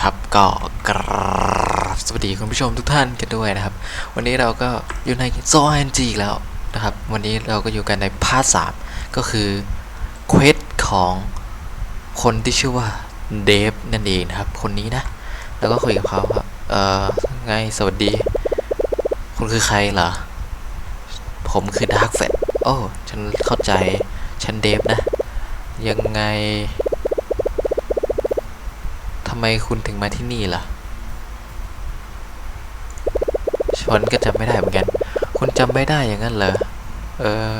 ครับก็กราบสวัสดีคุณผู้ชมทุกท่านกันด้วยนะครับ วันนี้เราก็อยู่ในโซนจีแล้วนะครับ วันนี้เราก็อยู่กันในพาร์ทสามก็คือเควสของคนที่ชื่อว่าเดฟนั่นเองนะครับ คนนี้นะ แล้วก็คุยกับเขาครับเอ่อไงสวัสดี คุณคือใครเหรอ ผมคือดาร์กแฟตโอ้ ฉันเข้าใจ ฉันเดฟนะ ยังไงำไมคุณถึงมาที่นี่ล่ะชนก็จำไม่ได้เหมือนกัน คุณจำไม่ได้อย่างนั้นเหรอ เออ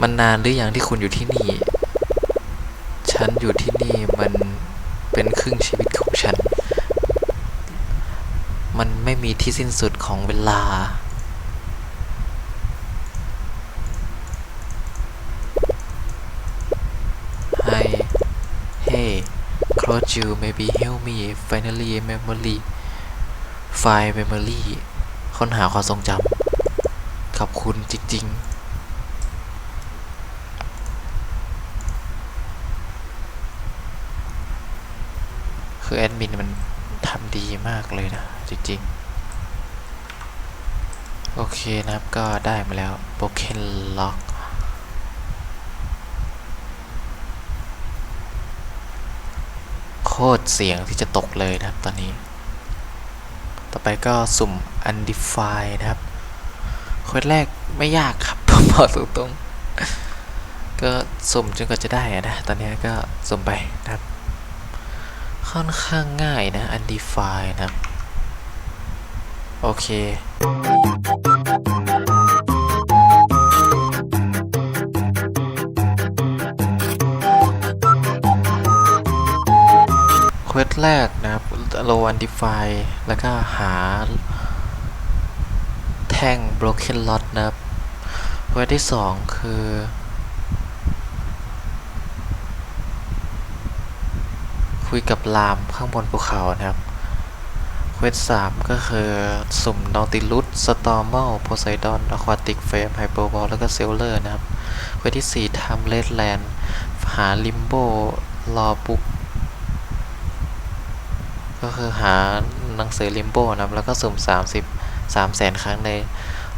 มันนานหรือยังที่คุณอยู่ที่นี่ ฉันอยู่ที่นี่มันเป็นครึ่งชีวิตของฉัน มันไม่มีที่สิ้นสุดของเวลา you maybe help me finally memory file memory ค้นหาความทรงจำขอบคุณจริง ๆคือแอดมินมันทำดีมากเลยนะ จริงๆ โอเคนะครับก็ได้มาแล้ว Broken Lock ตรเสียงที่จะตกเลยนะครับตอนนี้ ต่อไปก็สุ่ม Undefined นะครับเควสแรกไม่ยากครับผมบอกตรงๆ ก็สุ่มจนกว่าจะได้นะ ตอนนี้ก็สุ่มไปนะครับ ค่อนข้างง่ายนะ Undefined นะครับ โอเค ควสแรกนะครับ low undefined แล้วก็หาแท่ง broken lot นะครับเควสที่สองคือ คุยกับลามข้างบนภูเขานะครับเควสสามก็คือสุ่ม Nautilus Stormal Poseidon Aquatic Flame Hyperball แล้วก็ Sailor นะครับ เควสที่สี่ทำ Redland หา Limbo รอปุ๊บก็ ก็คือหาหนังสือ Limbo นะครับ แล้วก็สุ่ม 30 3แสนครั้งใน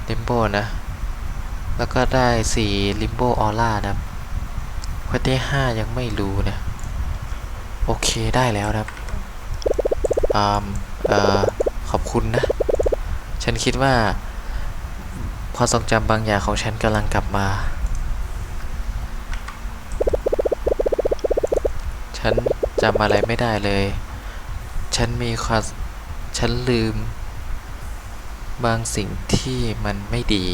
Limbo นะ แล้วก็ได้4 Limbo Aura นะครับเวสที่5ยังไม่รู้นะ โอเคได้แล้วนะครับอ่าเอ่อขอบคุณนะ ฉันคิดว่าความทรงจำบางอย่างของฉันกำลังกลับมา ฉันจำอะไรไม่ได้เลย ฉันมีความฉันลืม บางสิ่งที่มันไม่ดี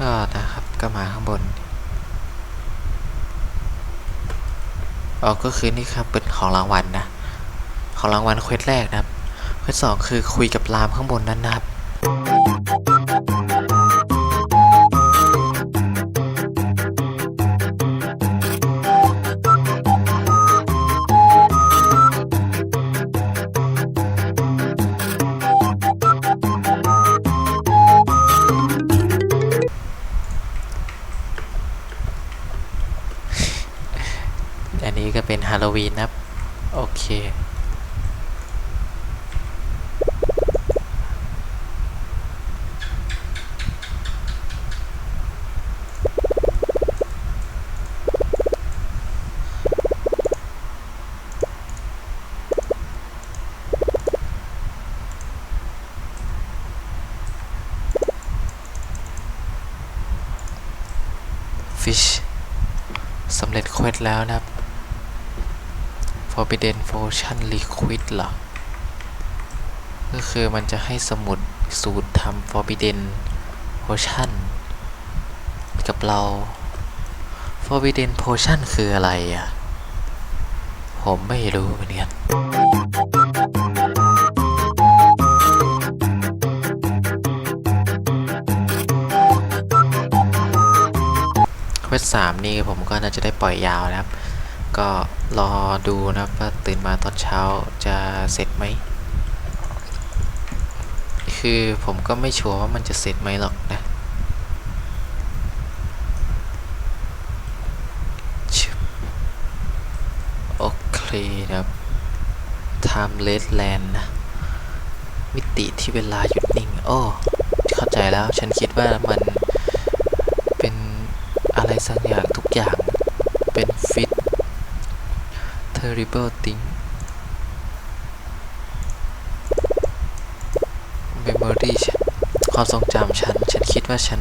ก็นะครับก็มาข้างบนออก็คือนี่ครับเป็นของรางวัลนะ ของรางวัลเควสแรกนะครับ เควสสองคือคุยกับรามข้างบนนั้นนะครับ ก็เป็นฮาโลวีนนะครับ โอเค Fish สำเร็จเควสแล้วนะครับ Forbidden Potion Liquid เหรอ ก็คือมันจะให้สมุดสูตรทำ Forbidden Potion กับเรา Forbidden Potion คืออะไรอะ ผมไม่รู้เหมือนกันเควสสามนี่ผมก็น่าจะได้ปล่อยยาวนะครับ ก็ รอดูนะครับว่าตื่นมาตอนเช้าจะเสร็จไหม คือผมก็ไม่ชัวร์ว่ามันจะเสร็จไหมหรอกนะ โอเคนะครับ time l e s Land นะ มิติที่เวลาหยุดนิ่งโอ้เข้าใจแล้ว ฉันคิดว่ามันเป็นอะไรสักอย่าง terrible thing memory ความทรงจำฉัน ฉันคิดว่าฉัน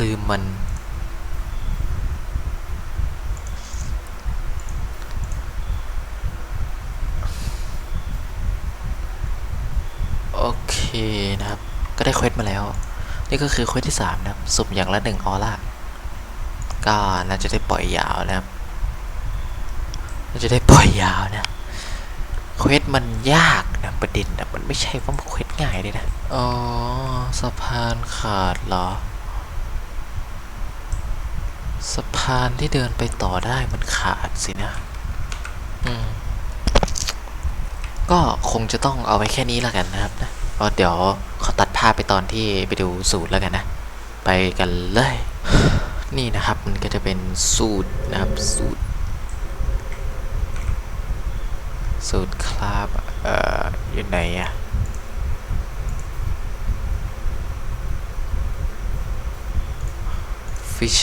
ลืมมันโอเคนะครับ ก็ได้เควสมาแล้ว นี่ก็คือเควสที่ 3 นะครับ สุ่มอย่างละหนึ่งออร่าก็น่าจะได้ปล่อยยาวนะครับ น่าจะได้ปล่อยยาวนะเควสมันยากนะประเด็นนะมันไม่ใช่ว่ามันเควสง่ายเลยนะ อ๋อสะพานขาดเหรอ สะพานที่เดินไปต่อได้มันขาดสินะ อืม ก็คงจะต้องเอาไว้แค่นี้แล้วกันนะครับนะเพราะเดี๋ยวขอตัดภาพไปตอนที่ไปดูสูตรแล้วกันนะ ไปกันเลย นี่นะครับมันก็จะเป็นสูตรนะครับสูตร สูตรคราบเอ่ออยู่ไหนอะ fish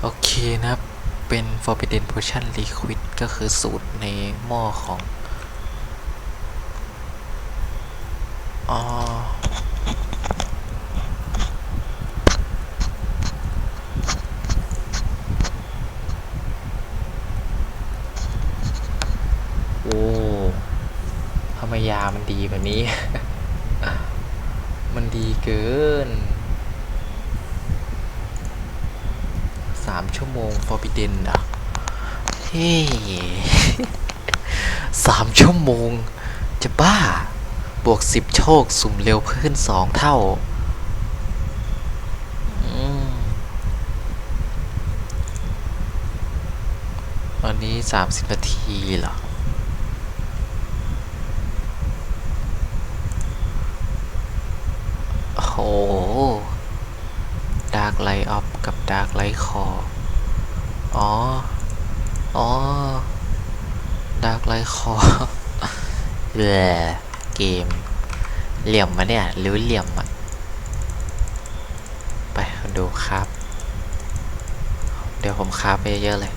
โอเคนะครับ เป็น forbidden potion liquid ก็คือสูตรในหม้อของอ๋อ โอ้ทำไมยามันดีแบบนี้ มันดีเกินสามชั่วโมง forbidden อะเฮ้สามชั่วโมง จะบ้า บวกสิบโชค สุ่มเร็วขึ้นสองเท่าอันนี้สามสิบนาทีเหรอ โอ้โห Dark Light Off กับ Dark Light Core อ๋อ อ๋อ Dark Light Core เออเกม เหลี่ยมมาเนี่ยหรือเหลี่ยมอะ ไปดูครับ เดี๋ยวผมคาบไปเยอะเลย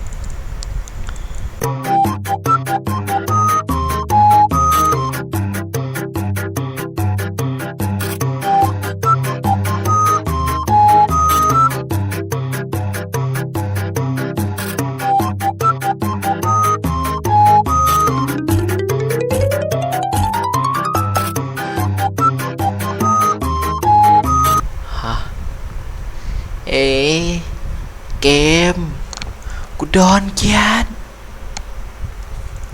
เกม กูโดนเกียน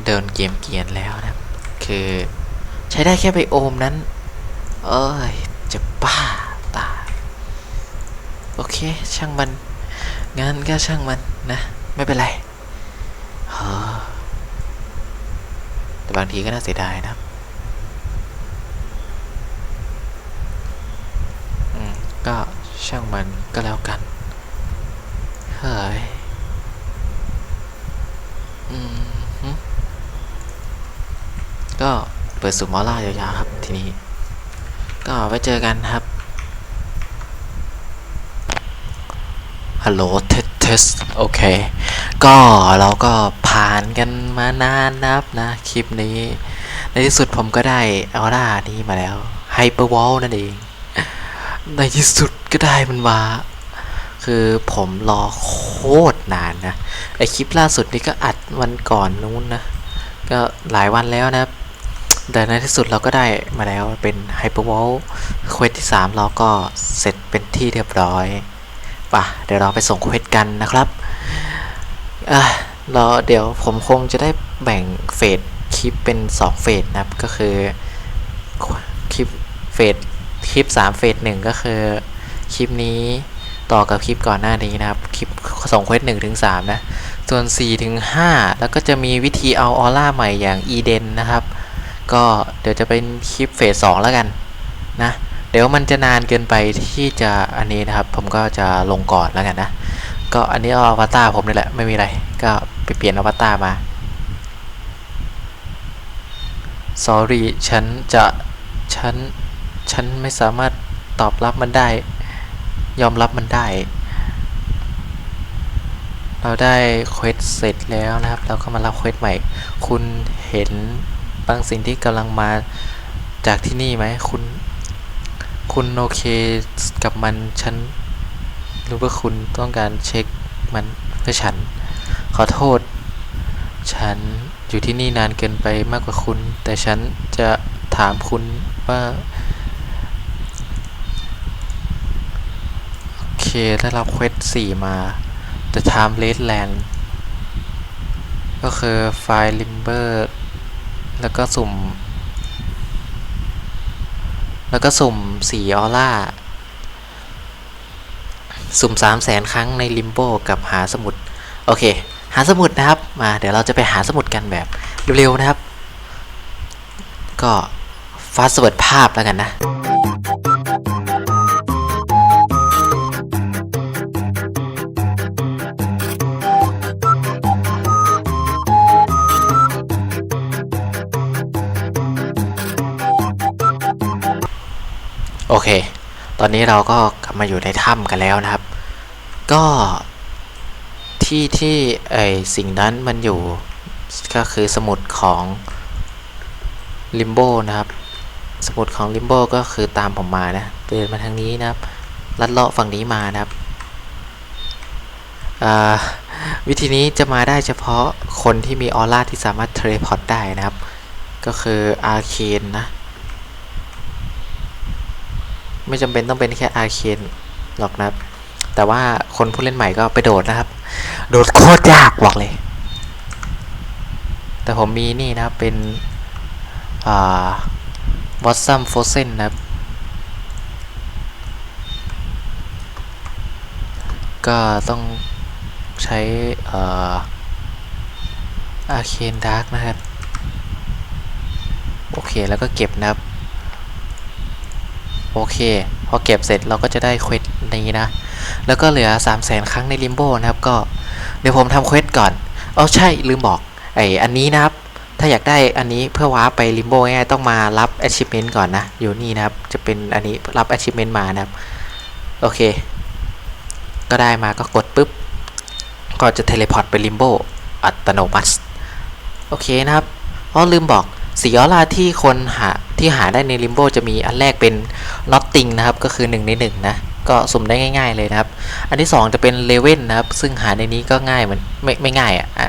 เดินเกมเกียนแล้วนะ คือใช้ได้แค่ไปโอมนั้น เอ้ย จะบ้าตา โอเค ช่างมัน งั้นก็ช่างมันนะ ไม่เป็นไรเฮ้อแต่บางทีก็น่าเสียดายนะก็ช่างมันก็แล้วกัน เฮ้ยอืมฮึก็เปิดสุมอล่ายาวๆครับทีนี้ ก็ไว้เจอกันครับฮัลโหลเทสเทสโอเค ก็เราก็ผ่านกันมานานนับนะ คลิปนี้ ในที่สุดผมก็ได้ออร่านี้มาแล้วไฮเปอร์วอลนั่นเอง ในที่สุดก็ได้มันมา คือผมรอโคตรนานนะ ไอคลิปล่าสุดนี่ก็อัดวันก่อนนู้นนะ ก็หลายวันแล้วนะแต่ในที่สุดเราก็ได้มาแล้วเป็น Hyperwall เควสที่ 3 เราก็เสร็จเป็นที่เรียบร้อยป่ะเดี๋ยวเราไปส่งเควสกันนะครับอะเราเดี๋ยวผมคงจะได้แบ่งเฟสคลิปเป็น 2 เฟสนะครับก็คือคลิปเฟสคลิป 3 เฟส1ก็คือคลิปนี้ ต่อกับคลิปก่อนหน้านี้นะครับ คลิปส่งเควส1ถึง3นะ ส่วน4ถึง5แล้วก็จะมีวิธีเอาออร่าใหม่อย่างอีเดนนะครับ ก็เดี๋ยวจะเป็นคลิปเฟสสองแล้วกันนะ เดี๋ยวมันจะนานเกินไปที่จะอันนี้นะครับ ผมก็จะลงก่อนแล้วกันนะ ก็อันนี้เอาอวตารผมนี่แหละไม่มีอะไร ก็ไปเปลี่ยนอวตารมา sorry ฉันจะ ฉัน ฉันไม่สามารถตอบรับมันได้ ยอมรับมันได้ เราได้เควสเสร็จแล้วนะครับ เราก็มารับเควสใหม่ คุณเห็นบางสิ่งที่กำลังมาจากที่นี่ไหมคุณคุณโอเคกับมันฉันรู้ว่าคุณต้องการเช็คมันเพื่อฉัน ขอโทษ ฉันอยู่ที่นี่นานเกินไปมากกว่าคุณ แต่ฉันจะถามคุณว่า โอเค ได้รับเควสสี่มา The Time Land ก็คือไฟล์ Limber แล้วก็สุ่ม แล้วก็สุ่มสีออร่า สุ่มสามแสนครั้งในลิมโบกับหาสมุด โอเค หาสมุดนะครับ มา เดี๋ยวเราจะไปหาสมุดกันแบบเร็วๆนะครับ ก็ฟาสเวิร์ดภาพแล้วกันนะ โอเค ตอนนี้เราก็กลับมาอยู่ในถ้ำกันแล้วนะครับ ก็ที่ที่ไอสิ่งนั้นมันอยู่ก็คือสมุดของลิมโบนะครับ สมุดของลิมโบก็คือตามผมมานะเดินมาทางนี้นะครับลัดเลาะฝั่งนี้มานะครับวิธีนี้จะมาได้เฉพาะคนที่มีออร่าที่สามารถเทเลพอร์ตได้นะครับ ก็คืออาร์เคนนะ ไม่จำเป็นต้องเป็นแค่อาร์เคนหรอกนะครับ แต่ว่าคนผู้เล่นใหม่ก็ไปโดดนะครับ โดดโคตรยากบอกเลย แต่ผมมีนี่นะครับเป็นวอตซัมโฟเซนนะครับ ก็ต้องใช้อ่ออาเคนดาร์กนะครับ โอเคแล้วก็เก็บนะครับ โอเค พอเก็บเสร็จเราก็จะได้เควสนี้นะ แล้วก็เหลือ 3 0 0แสนครั้งในลิมโบนะครับก็เดี๋ยวผมทำเควสก่อน เอาใช่ลืมบอกไออันนี้นะครับ ถ้าอยากได้อันนี้เพื่อว้าไปลิมโบง่ายต้องมารับ achievement ก่อนนะ อยู่นี่นะครับ จะเป็นอันนี้รับ achievement มานะครับ โอเค ก็ได้มาก็กดปุ๊บ ก็จะเทเลพอร์ตไปลิมโบอัตโนมัติ โอเคนะครับอ๋อลืมบอกสีออร่าที่คนหา ที่หาได้ในลิมโบจะมีอันแรกเป็น Notting นะครับ ก็คือ 1 ใน 1 นะ ก็สุ่มได้ง่าย ๆ เลยนะครับ อันที่ 2 จะเป็นเลเว่นนะครับ ซึ่งหาในนี้ก็ง่ายเหมือนไม่ไม่ง่ายอะอะ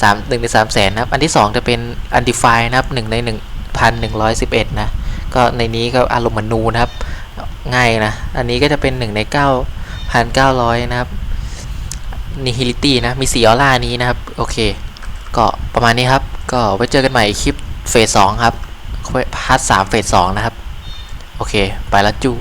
สามหนึ่งในสามแสนนะครับ อันที่ 2 จะเป็น Undefined นะครับ1ใน1พันหนึ่งร้อยสิบเอ็ดนะ ก็ในนี้ก็อารมณ์เหมือนนูนะครับ ง่ายนะ อันนี้ก็จะเป็น 1 ใน9พันเก้าร้อยนะครับ Nihility นะ มีสีออร่านี้นะครับ โอเค ก็ประมาณนี้ครับ ก็ไว้เจอกันใหม่คลิปเฟสสองครับ พาร์ทสามเฟสสองนะครับ โอเค ไปแล้วจู้